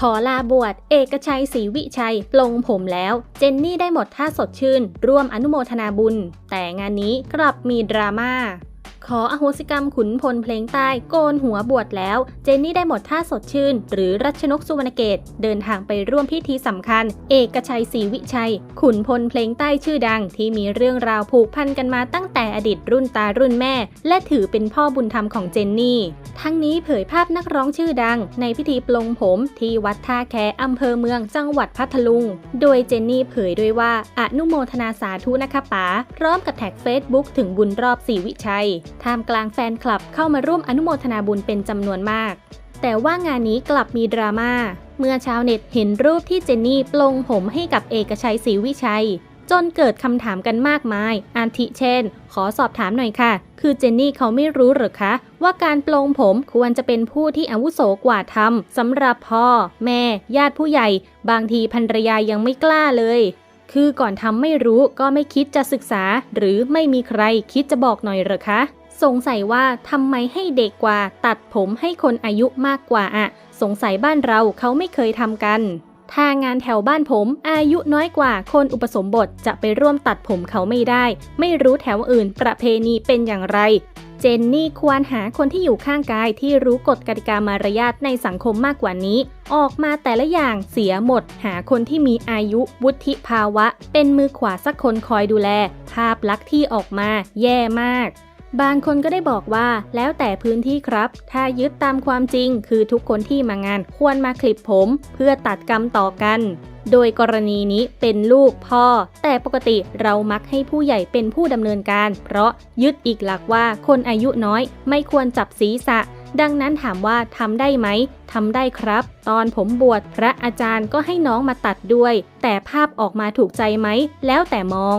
ขอลาบวชเอกชัยศรีวิชัยปลงผมแล้ว เจนนี่ได้หมดท่าสดชื่น ร่วมอนุโมทนาบุญ แต่งานนี้กลับมีดราม่า ขออโหสิกรรมขุนพลเพลงใต้โกนหัวบวชแล้ว เจนนี่ได้หมดท่าสดชื่น หรือรัชนกสุวรรณเกตเดินทางไปร่วมพิธีสำคัญ เอกชัยศรีวิชัย ขุนพลเพลงใต้ชื่อดัง ที่มีเรื่องราวผูกพันกันมาตั้งแต่อดีตรุ่นตารุ่นแม่ และถือเป็นพ่อบุญธรรมของเจนนี่ ทั้งนี้เผยภาพนักร้องชื่อดัง ในพิธีปลงผมที่วัดท่าแคอำเภอเมืองจังหวัดพัทลุง โดยเจนนี่เผยด้วยว่าอนุโมทนาสาธุนะคะป๋าพร้อมกับแท็กเฟซบุ๊กถึงบุญรอบศรีวิชัยท่ามกลางแฟนคลับเข้ามาร่วมอนุโมทนาบุญเป็นจำนวนมาก แต่ว่างานนี้กลับมีดราม่า เมื่อชาวเน็ตเห็นรูปที่เจนนี่ปลงผมให้กับเอกชัยศรีวิชัย จนเกิดคำถามกันมากมาย อาทิเช่น ขอสอบถามหน่อยค่ะ คือเจนนี่เขาไม่รู้หรือคะ ว่าการปลงผมควรจะเป็นผู้ที่อาวุโสกว่าทำสำหรับพ่อ แม่ ญาติผู้ใหญ่ บางทีภรรยายังไม่กล้าเลย คือก่อนทำไม่รู้ก็ไม่คิดจะศึกษา หรือไม่มีใครคิดจะบอกหน่อยหรอคะ สงสัยว่าทำไมให้เด็กกว่า ตัดผมให้คนอายุมากกว่าอะสงสัยบ้านเราเขาไม่เคยทำกันถ้างานแถวบ้านผมอายุน้อยกว่าคนอุปสมบทจะไปร่วมตัดผมเขาไม่ได้ ไม่รู้แถวอื่นประเพณีเป็นอย่างไร จนนี่ควรหาคนที่อยู่ข้างกายที่รู้กฎกติกามารยาทในสังคมมากกว่านี้ ออกมาแต่ละอย่างเสียหมด หาคนที่มีอายุวุฒิภาวะ เป็นมือขวาสักคนคอยดูแล ภาพลักษณ์ที่ออกมาแย่มาก บางคนก็ได้บอกว่าแล้วแต่พื้นที่ครับ ถ้ายึดตามความจริง คือทุกคนที่มางานควรมาคลิปผม เพื่อตัดกรรมต่อกัน โดยกรณีนี้เป็นลูกพ่อ แต่ปกติเรามักให้ผู้ใหญ่เป็นผู้ดำเนินการ เพราะยึดอีกหลักว่าคนอายุน้อยไม่ควรจับศีรษะ ดังนั้นถามว่าทำได้ไหมทำได้ครับ ตอนผมบวชพระอาจารย์ก็ให้น้องมาตัดด้วย แต่ภาพออกมาถูกใจไหม แล้วแต่มอง